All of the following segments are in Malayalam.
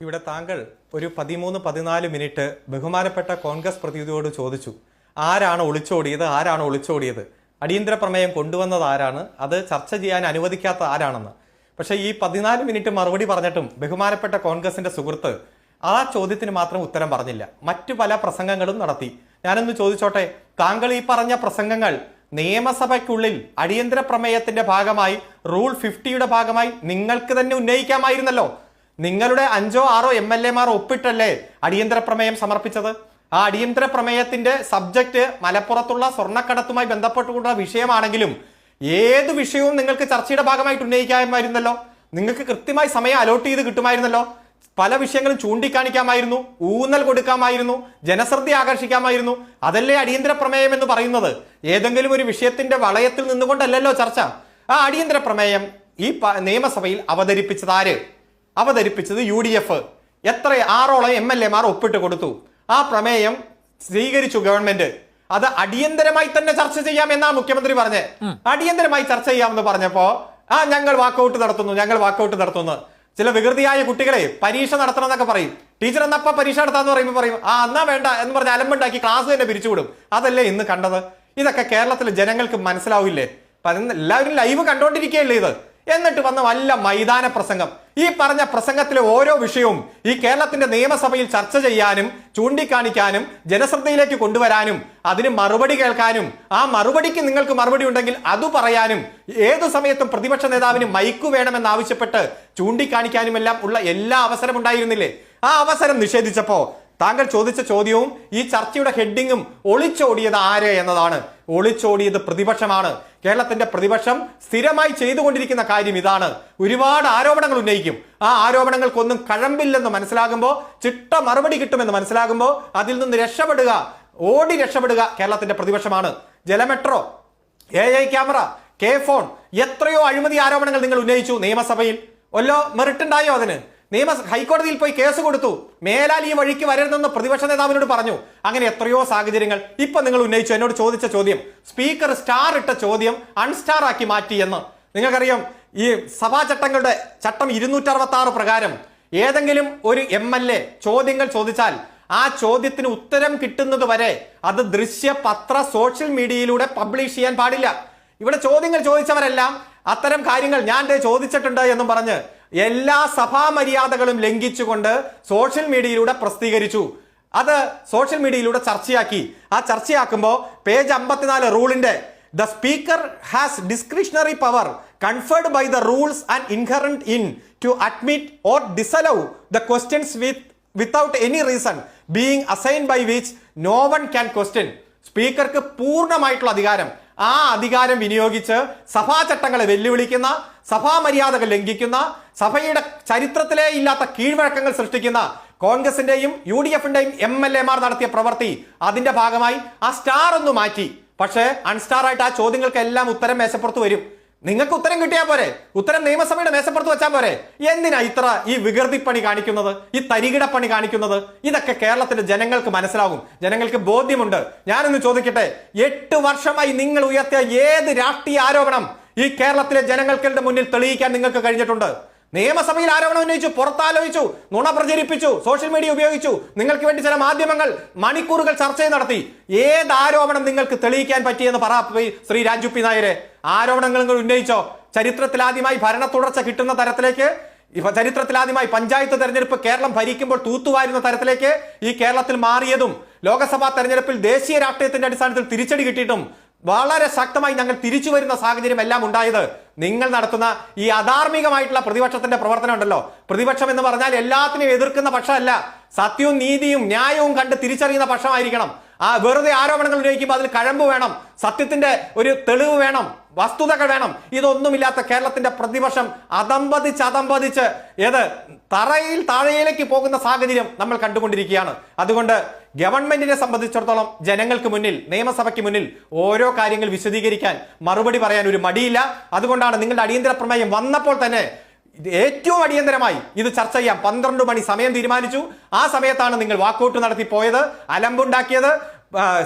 ഇവിടെ താങ്കൾ ഒരു പതിമൂന്ന് പതിനാല് മിനിറ്റ് ബഹുമാനപ്പെട്ട കോൺഗ്രസ് പ്രതിനിധിയോട് ചോദിച്ചു. ആരാണ് ഒളിച്ചോടിയത്? ആരാണ് ഒളിച്ചോടിയത്? അടിയന്തര പ്രമേയം കൊണ്ടുവന്നത് ആരാണ്? അത് ചർച്ച ചെയ്യാൻ അനുവദിക്കാത്ത ആരാണെന്ന്. പക്ഷേ ഈ പതിനാല് മിനിറ്റ് മറുപടി പറഞ്ഞിട്ടും ബഹുമാനപ്പെട്ട കോൺഗ്രസിന്റെ സുഹൃത്ത് ആ ചോദ്യത്തിന് മാത്രം ഉത്തരം പറഞ്ഞില്ല. മറ്റു പല പ്രസംഗങ്ങളും നടത്തി. ഞാനൊന്ന് ചോദിച്ചോട്ടെ താങ്കൾ ഈ പറഞ്ഞ പ്രസംഗങ്ങൾ നിയമസഭയ്ക്കുള്ളിൽ അടിയന്തര പ്രമേയത്തിന്റെ ഭാഗമായി റൂൾ ഫിഫ്റ്റിയുടെ ഭാഗമായി നിങ്ങൾക്ക് തന്നെ ഉന്നയിക്കാമായിരുന്നല്ലോ. നിങ്ങളുടെ അഞ്ചോ ആറോ എം എൽ എമാർ ഒപ്പിട്ടല്ലേ അടിയന്തര പ്രമേയം സമർപ്പിച്ചത്? ആ അടിയന്തര പ്രമേയത്തിന്റെ സബ്ജക്ട് മലപ്പുറത്തുള്ള സ്വർണക്കടത്തുമായി ബന്ധപ്പെട്ടുകൊണ്ടുള്ള വിഷയമാണെങ്കിലും ഏത് വിഷയവും നിങ്ങൾക്ക് ചർച്ചയുടെ ഭാഗമായിട്ട് ഉന്നയിക്കാമായിരുന്നല്ലോ. നിങ്ങൾക്ക് കൃത്യമായി സമയം അലോട്ട് ചെയ്ത് കിട്ടുമായിരുന്നല്ലോ. പല വിഷയങ്ങളും ചൂണ്ടിക്കാണിക്കാമായിരുന്നു. ഊന്നൽ കൊടുക്കാമായിരുന്നു. ജനശ്രദ്ധ ആകർഷിക്കാമായിരുന്നു. അതല്ലേ അടിയന്തര പ്രമേയം എന്ന് പറയുന്നത്? ഏതെങ്കിലും ഒരു വിഷയത്തിന്റെ വളയത്തിൽ നിന്നുകൊണ്ടല്ലല്ലോ ചർച്ച. ആ അടിയന്തര പ്രമേയം ഈ നിയമസഭയിൽ അവതരിപ്പിച്ചത് ആര്? അവതരിപ്പിച്ചത് യു ഡി എഫ്. എത്ര ആറോളം എം എൽ എമാർ ഒപ്പിട്ട് കൊടുത്തു. ആ പ്രമേയം സ്വീകരിച്ചു ഗവൺമെന്റ്. അത് അടിയന്തരമായി തന്നെ ചർച്ച ചെയ്യാം എന്നാ മുഖ്യമന്ത്രി പറഞ്ഞത് അടിയന്തരമായി ചർച്ച ചെയ്യാമെന്ന് പറഞ്ഞപ്പോ ആ ഞങ്ങൾ വാക്കൗട്ട് നടത്തുന്നു ഞങ്ങൾ വാക്കൗട്ട് നടത്തുന്നു. ചില വികൃതിയായ കുട്ടികളെ പരീക്ഷ നടത്തണം എന്നൊക്കെ പറയും. ടീച്ചർ എന്നപ്പ പരീക്ഷ നടത്താന്ന് പറയുമ്പോൾ പറയും ആ എന്നാ വേണ്ട എന്ന് പറഞ്ഞ് അലമ്പുണ്ടാക്കി ക്ലാസ് തന്നെ പിരിച്ചുവിടും അതല്ലേ ഇന്ന് കണ്ടത്? ഇതൊക്കെ കേരളത്തിലെ ജനങ്ങൾക്ക് മനസ്സിലാവില്ലേ? എല്ലാവരും ലൈവ് കണ്ടോണ്ടിരിക്കുകയല്ലേ ഇത്? എന്നിട്ട് വന്ന വല്ല മൈതാന പ്രസംഗം. ഈ പറഞ്ഞ പ്രസംഗത്തിലെ ഓരോ വിഷയവും ഈ കേരളത്തിന്റെ നിയമസഭയിൽ ചർച്ച ചെയ്യാനും ചൂണ്ടിക്കാണിക്കാനും ജനശ്രദ്ധയിലേക്ക് കൊണ്ടുവരാനും അതിന് മറുപടി കേൾക്കാനും ആ മറുപടിക്ക് നിങ്ങൾക്ക് മറുപടി ഉണ്ടെങ്കിൽ അത് പറയാനും ഏതു സമയത്തും പ്രതിപക്ഷ നേതാവിന് മൈക്ക് വേണമെന്നാവശ്യപ്പെട്ട് ചൂണ്ടിക്കാണിക്കാനും എല്ലാം ഉള്ള എല്ലാ അവസരം ഉണ്ടായിരുന്നില്ലേ? ആ അവസരം നിഷേധിച്ചപ്പോ താങ്കൾ ചോദിച്ച ചോദ്യവും ഈ ചർച്ചയുടെ ഹെഡിങ്ങും ഒളിച്ചോടിയത് ആര് എന്നതാണ്. ഒളിച്ചോടിയത് പ്രതിപക്ഷമാണ്. കേരളത്തിന്റെ പ്രതിപക്ഷം സ്ഥിരമായി ചെയ്തുകൊണ്ടിരിക്കുന്ന കാര്യം ഇതാണ്. ഒരുപാട് ആരോപണങ്ങൾ ഉന്നയിക്കും. ആ ആരോപണങ്ങൾക്കൊന്നും കഴമ്പില്ലെന്ന് മനസ്സിലാകുമ്പോൾ ചിട്ട മറുപടി കിട്ടുമെന്ന് മനസ്സിലാകുമ്പോൾ അതിൽ നിന്ന് രക്ഷപ്പെടുക ഓടി രക്ഷപ്പെടുക കേരളത്തിന്റെ പ്രതിപക്ഷമാണ്. ജലമെട്രോ A I camera K phone എത്രയോ അഴിമതി ആരോപണങ്ങൾ നിങ്ങൾ ഉന്നയിച്ചു നിയമസഭയിൽ. ഒല്ലോ മെറിട്ടുണ്ടായോ അതിന്? നിയമ ഹൈക്കോടതിയിൽ പോയി കേസ് കൊടുത്തു. മേലാൽ ഈ വഴിക്ക് വരരുതെന്ന് പ്രതിപക്ഷ നേതാവിനോട് പറഞ്ഞു. അങ്ങനെ എത്രയോ സാഹചര്യങ്ങൾ ഇപ്പൊ നിങ്ങൾ ഉന്നയിച്ചു. എന്നോട് ചോദിച്ച ചോദ്യം സ്പീക്കർ സ്റ്റാർ ഇട്ട ചോദ്യം അൺസ്റ്റാർ ആക്കി മാറ്റി എന്ന്. നിങ്ങൾക്കറിയാം ഈ സഭാ ചട്ടങ്ങളുടെ ചട്ടം ഇരുന്നൂറ്റി അറുപത്തി ആറ് പ്രകാരം ഏതെങ്കിലും ഒരു എം എൽ എ ചോദ്യങ്ങൾ ചോദിച്ചാൽ ആ ചോദ്യത്തിന് ഉത്തരം കിട്ടുന്നത് വരെ അത് ദൃശ്യ പത്ര സോഷ്യൽ മീഡിയയിലൂടെ പബ്ലിഷ് ചെയ്യാൻ പാടില്ല. ഇവിടെ ചോദ്യങ്ങൾ ചോദിച്ചവരെല്ലാം അത്തരം കാര്യങ്ങൾ ഞാൻ ചോദിച്ചിട്ടുണ്ട് എന്നും പറഞ്ഞ് എല്ലാ സഭാ മര്യാദകളും ലംഘിച്ചുകൊണ്ട് സോഷ്യൽ മീഡിയയിലൂടെ പ്രസിദ്ധീകരിച്ചു. അത് സോഷ്യൽ മീഡിയയിലൂടെ ചർച്ചയാക്കി. ആ ചർച്ചയാക്കുമ്പോൾ പേജ് അമ്പത്തിനാല് റൂളിന്റെ the speaker has discretionary power conferred by the rules and inherent in to admit or disallow the questions with without any reason being assign by which no one can question. സ്പീക്കർക്ക് പൂർണമായിട്ടുള്ള അധികാരം. ആ അധികാരം വിനിയോഗിച്ച് സഭാ ചട്ടങ്ങളെ വെല്ലുവിളിക്കുന്ന സഭാ മര്യാദകൾ ലംഘിക്കുന്ന സഭയുടെ ചരിത്രത്തിലേ ഇല്ലാത്ത കീഴ്വഴക്കങ്ങൾ സൃഷ്ടിക്കുന്ന കോൺഗ്രസിന്റെയും യു ഡി എഫിന്റെയും എം എൽ എമാർ നടത്തിയ പ്രവൃത്തി അതിന്റെ ഭാഗമായി ആ സ്റ്റാർ ഒന്ന് മാറ്റി. പക്ഷേ അൺസ്റ്റാർ ആയിട്ട് ആ ചോദ്യങ്ങൾക്കെല്ലാം ഉത്തരം മേശപ്പുറത്ത് വരും. നിങ്ങൾക്ക് ഉത്തരം കിട്ടിയാൽ പോരെ. ഉത്തരം നിയമസഭയുടെ മേശപ്പുറത്ത് വെച്ചാൽ പോരെ. എന്തിനാ ഇത്ര ഈ വികൃതിപ്പണി കാണിക്കുന്നത്? ഈ തരികിട പണി കാണിക്കുന്നത്? ഇതൊക്കെ കേരളത്തിലെ ജനങ്ങൾക്ക് മനസ്സിലാകും. ജനങ്ങൾക്ക് ബോധ്യമുണ്ട്. ഞാനൊന്ന് ചോദിക്കട്ടെ. എട്ട് വർഷമായി നിങ്ങൾ ഉയർത്തിയ ഏത് രാഷ്ട്രീയ ആരോപണം ഈ കേരളത്തിലെ ജനങ്ങൾക്കുടെ മുന്നിൽ തെളിയിക്കാൻ നിങ്ങൾക്ക് കഴിഞ്ഞിട്ടുണ്ട്? നിയമസഭയിൽ ആരോപണം ഉന്നയിച്ചു പുറത്താലോചിച്ചു നുണ പ്രചരിപ്പിച്ചു സോഷ്യൽ മീഡിയ ഉപയോഗിച്ചു. നിങ്ങൾക്ക് വേണ്ടി ചില മാധ്യമങ്ങൾ മണിക്കൂറുകൾ ചർച്ച നടത്തി. ഏത് ആരോപണം നിങ്ങൾക്ക് തെളിയിക്കാൻ പറ്റിയെന്ന് പറ ശ്രീ രാജു പി നായരെ. ആരോപണങ്ങൾ നിങ്ങൾ ഉന്നയിച്ചോ? ചരിത്രത്തിലാദ്യമായി ഭരണ തുടർച്ച കിട്ടുന്ന തരത്തിലേക്ക് ചരിത്രത്തിലാദ്യമായി പഞ്ചായത്ത് തെരഞ്ഞെടുപ്പ് കേരളം ഭരിക്കുമ്പോൾ തൂത്തുവാരുന്ന തരത്തിലേക്ക് ഈ കേരളത്തിൽ മാറിയതും ലോകസഭാ തെരഞ്ഞെടുപ്പിൽ ദേശീയ രാഷ്ട്രീയത്തിന്റെ അടിസ്ഥാനത്തിൽ തിരിച്ചടി കിട്ടിയിട്ടും വളരെ ശക്തമായി ഞങ്ങൾ തിരിച്ചു വരുന്ന സാഹചര്യം എല്ലാം ഉണ്ടായത് നിങ്ങൾ നടത്തുന്ന ഈ അധാർമികമായിട്ടുള്ള പ്രതിപക്ഷത്തിന്റെ പ്രവർത്തനം ഉണ്ടല്ലോ. പ്രതിപക്ഷം എന്ന് പറഞ്ഞാൽ എല്ലാത്തിനും എതിർക്കുന്ന പക്ഷമല്ല. സത്യവും നീതിയും ന്യായവും കണ്ട് തിരിച്ചറിയുന്ന പക്ഷമായിരിക്കണം. ആ വെറുതെ ആരോപണങ്ങൾ ഉന്നയിക്കുമ്പോൾ അതിൽ കഴമ്പ് വേണം. സത്യത്തിന്റെ ഒരു തെളിവ് വേണം. വസ്തുതകൾ വേണം. ഇതൊന്നുമില്ലാത്ത കേരളത്തിന്റെ പ്രതിപക്ഷം അതമ്പതിച്ച് അതമ്പതിച്ച് ഏത് തറയിൽ താഴയിലേക്ക് പോകുന്ന സാഹചര്യം നമ്മൾ കണ്ടുകൊണ്ടിരിക്കുകയാണ്. അതുകൊണ്ട് ഗവൺമെന്റിനെ സംബന്ധിച്ചിടത്തോളം ജനങ്ങൾക്ക് മുന്നിൽ നിയമസഭയ്ക്ക് മുന്നിൽ ഓരോ കാര്യങ്ങൾ വിശദീകരിക്കാൻ മറുപടി പറയാൻ ഒരു മടിയില്ല. അതുകൊണ്ടാണ് നിങ്ങളുടെ അടിയന്തര പ്രമേയം വന്നപ്പോൾ തന്നെ ഏറ്റവും അടിയന്തരമായി ഇത് ചർച്ച ചെയ്യാം പന്ത്രണ്ട് മണി സമയം തീരുമാനിച്ചു. ആ സമയത്താണ് നിങ്ങൾ വാക്കൗട്ട് നടത്തി പോയത് അലമ്പുണ്ടാക്കിയത്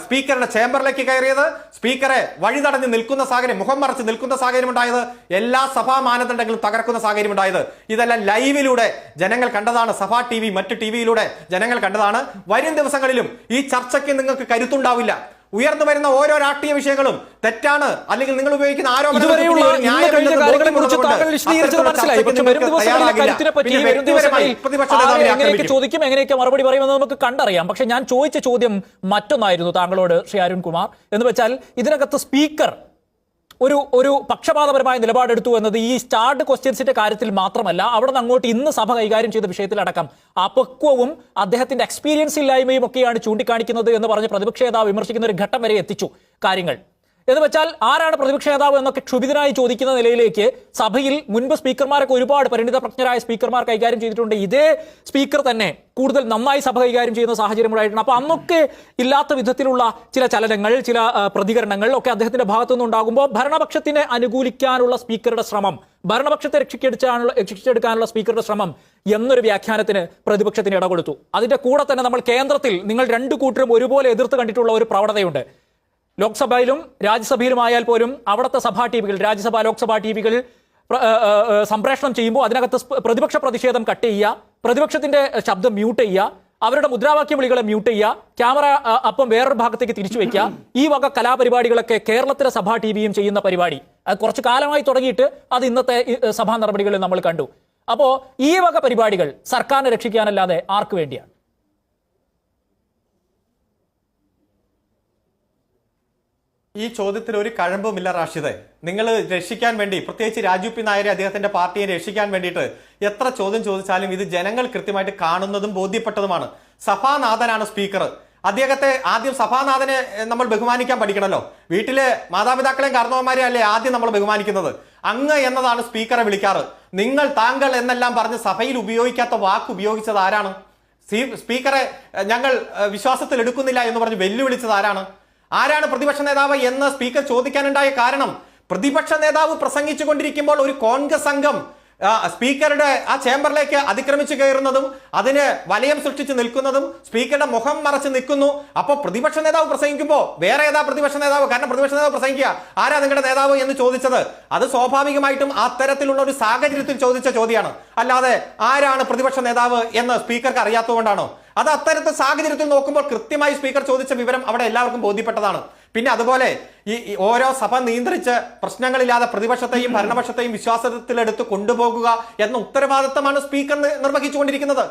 സ്പീക്കറുടെ ചേംബറിലേക്ക് കയറിയത് സ്പീക്കറെ വഴി തടഞ്ഞ് നിൽക്കുന്ന സാഹചര്യം മുഖം മറച്ച് നിൽക്കുന്ന സാഹചര്യം ഉണ്ടായത് എല്ലാ സഭാ മാനദണ്ഡങ്ങളും തകർക്കുന്ന സാഹചര്യം ഉണ്ടായത് ഇതെല്ലാം ലൈവിലൂടെ ജനങ്ങൾ കണ്ടതാണ് സഭാ ടി വി മറ്റ് ടി വിയിലൂടെ ജനങ്ങൾ കണ്ടതാണ്. വരും ദിവസങ്ങളിലും ഈ ചർച്ചയ്ക്ക് നിങ്ങൾക്ക് കരുത്തുണ്ടാവില്ല. ഉയർന്നു വരുന്ന ഓരോ രാഷ്ട്രീയ വിഷയങ്ങളും തെറ്റാണ്. അല്ലെങ്കിൽ നിങ്ങൾ ഉപയോഗിക്കുന്ന ആരോപണം ചോദിക്കും എങ്ങനെയൊക്കെ മറുപടി പറയുമെന്ന് നമുക്ക് കണ്ടറിയാം. പക്ഷെ ഞാൻ ചോദിച്ച ചോദ്യം മറ്റൊന്നായിരുന്നു താങ്കളോട് ശ്രീ അരുൺകുമാർ. എന്ന് വെച്ചാൽ ഇതിനകത്ത് സ്പീക്കർ ഒരു ഒരു പക്ഷപാതപരമായ നിലപാടെടുത്തു എന്നത് ഈ സ്റ്റാർട്ട് ക്വസ്റ്റ്യൻസിന്റെ കാര്യത്തിൽ മാത്രമല്ല അവിടെ നിന്ന് അങ്ങോട്ട് ഇന്ന് സഭ കൈകാര്യം ചെയ്ത വിഷയത്തിലടക്കം അപക്വവും അദ്ദേഹത്തിന്റെ എക്സ്പീരിയൻസ് ഇല്ലായ്മയും ഒക്കെയാണ് ചൂണ്ടിക്കാണിക്കുന്നത് എന്ന് പറഞ്ഞ് പ്രതിപക്ഷ നേതാവ് വിമർശിക്കുന്ന ഒരു ഘട്ടം വരെ എത്തിച്ചു കാര്യങ്ങൾ. എന്ന് വെച്ചാൽ ആരാണ് പ്രതിപക്ഷ നേതാവ് എന്നൊക്കെ ക്ഷുഭിതനായി ചോദിക്കുന്ന നിലയിലേക്ക് സഭയിൽ മുൻപ് സ്പീക്കർമാരൊക്കെ ഒരുപാട് പരിണിത പ്രജ്ഞരായ സ്പീക്കർമാർ കൈകാര്യം ചെയ്തിട്ടുണ്ട്. ഇതേ സ്പീക്കർ തന്നെ കൂടുതൽ നന്നായി സഭ കൈകാര്യം ചെയ്യുന്ന സാഹചര്യങ്ങളായിട്ടുണ്ട് അപ്പൊ അന്നൊക്കെ ഇല്ലാത്ത വിധത്തിലുള്ള ചില ചലനങ്ങൾ ചില പ്രതികരണങ്ങൾ ഒക്കെ അദ്ദേഹത്തിന്റെ ഭാഗത്തുനിന്ന് ഉണ്ടാകുമ്പോൾ ഭരണപക്ഷത്തിനെ അനുകൂലിക്കാനുള്ള സ്പീക്കറുടെ ശ്രമം ഭരണപക്ഷത്തെ രക്ഷിക്കെടുക്കാനുള്ള രക്ഷിച്ചെടുക്കാനുള്ള സ്പീക്കറുടെ ശ്രമം എന്നൊരു വ്യാഖ്യാനത്തിന് പ്രതിപക്ഷത്തിന് ഇടകൊടുത്തു. അതിന്റെ കൂടെ തന്നെ നമ്മൾ കേന്ദ്രത്തിൽ നിങ്ങൾ രണ്ടു കൂട്ടരും ഒരുപോലെ എതിർത്ത് കണ്ടിട്ടുള്ള ഒരു പ്രവണതയുണ്ട്. ലോക്സഭയിലും രാജ്യസഭയിലുമായാൽ പോലും അവിടുത്തെ സഭാ ടി വികൾ രാജ്യസഭ ലോക്സഭാ ടി വികൾ സംപ്രേഷണം ചെയ്യുമ്പോൾ അതിനകത്ത് പ്രതിപക്ഷ പ്രതിഷേധം കട്ട് ചെയ്യുക പ്രതിപക്ഷത്തിന്റെ ശബ്ദം മ്യൂട്ട് ചെയ്യുക അവരുടെ മുദ്രാവാക്യ വിളികളെ മ്യൂട്ട് ചെയ്യുക ക്യാമറ അപ്പം വേറൊരു ഭാഗത്തേക്ക് തിരിച്ചു വെക്കുക ഈ വക കലാപരിപാടികളൊക്കെ കേരളത്തിലെ സഭാ ടി വിയും ചെയ്യുന്ന പരിപാടി. അത് കുറച്ച് കാലമായി തുടങ്ങിയിട്ട് അത് ഇന്നത്തെ സഭാ നടപടികളിൽ നമ്മൾ കണ്ടു. അപ്പോൾ ഈ വക പരിപാടികൾ സർക്കാരിനെ രക്ഷിക്കാനല്ലാതെ ആർക്ക് വേണ്ടിയാണ്? ഈ ചോദ്യത്തിൽ ഒരു കഴമ്പുമില്ല റാഷിദെ. നിങ്ങൾ രക്ഷിക്കാൻ വേണ്ടി പ്രത്യേകിച്ച് രാജു പി നായരെ അദ്ദേഹത്തിന്റെ പാർട്ടിയെ രക്ഷിക്കാൻ വേണ്ടിയിട്ട് എത്ര ചോദ്യം ചോദിച്ചാലും ഇത് ജനങ്ങൾ കൃത്യമായിട്ട് കാണുന്നതും ബോധ്യപ്പെട്ടതുമാണ്. സഭാനാഥനാണ് സ്പീക്കർ. അദ്ദേഹത്തെ ആദ്യം സഭാനാഥനെ നമ്മൾ ബഹുമാനിക്കാൻ പഠിക്കണമല്ലോ. വീട്ടിലെ മാതാപിതാക്കളെയും കാരണവന്മാരെയും അല്ലേ ആദ്യം നമ്മൾ ബഹുമാനിക്കുന്നത്? അങ്ങ് എന്നതാണ് സ്പീക്കറെ വിളിക്കാറ്. നിങ്ങൾ താങ്കൾ എന്നെല്ലാം പറഞ്ഞ് സഭയിൽ ഉപയോഗിക്കാത്ത വാക്ക് ഉപയോഗിച്ചത് ആരാണ്? സ്പീക്കറെ ഞങ്ങൾ വിശ്വാസത്തിൽ എടുക്കുന്നില്ല എന്ന് പറഞ്ഞ് വെല്ലുവിളിച്ചത് ആരാണ്? ആരാണ് പ്രതിപക്ഷ നേതാവ് എന്ന് സ്പീക്കർ ചോദിക്കാനുണ്ടായ കാരണം പ്രതിപക്ഷ നേതാവ് പ്രസംഗിച്ചു കൊണ്ടിരിക്കുമ്പോൾ ഒരു കോൺഗ്രസ് അംഗം സ്പീക്കറുടെ ആ ചേംബറിലേക്ക് അതിക്രമിച്ചു കയറുന്നതും അതിന് വലയം സൃഷ്ടിച്ച് നിൽക്കുന്നതും സ്പീക്കറുടെ മുഖം മറച്ച് നിൽക്കുന്നു. അപ്പോൾ പ്രതിപക്ഷ നേതാവ് പ്രസംഗിക്കുമ്പോൾ വേറെ ഏതാ പ്രതിപക്ഷ നേതാവ്? കാരണം പ്രതിപക്ഷ നേതാവ് പ്രസംഗിക്കുക. ആരാ നിങ്ങളുടെ നേതാവ് എന്ന് ചോദിച്ചത്? അത് സ്വാഭാവികമായിട്ടും അത്തരത്തിലുള്ള ഒരു സാഹചര്യത്തിൽ ചോദിച്ച ചോദ്യമാണ്. അല്ലാതെ ആരാണ് പ്രതിപക്ഷ നേതാവ് എന്ന് സ്പീക്കർക്ക് അറിയാത്തതുകൊണ്ടാണോ? അത് അത്തരത്തെ സാഹചര്യത്തിൽ നോക്കുമ്പോൾ കൃത്യമായി സ്പീക്കർ ചോദിച്ച വിവരം അവിടെ എല്ലാവർക്കും ബോധ്യപ്പെട്ടതാണ്. പിന്നെ അതുപോലെ ഈ ഓരോ സഭ നിയന്ത്രിച്ച് പ്രശ്നങ്ങളില്ലാതെ പ്രതിപക്ഷത്തെയും ഭരണപക്ഷത്തെയും വിശ്വാസത്തിലെടുത്ത് കൊണ്ടുപോകുക എന്ന ഉത്തരവാദിത്തമാണ് സ്പീക്കർ നിർവഹിച്ചുകൊണ്ടിരിക്കുന്നത്.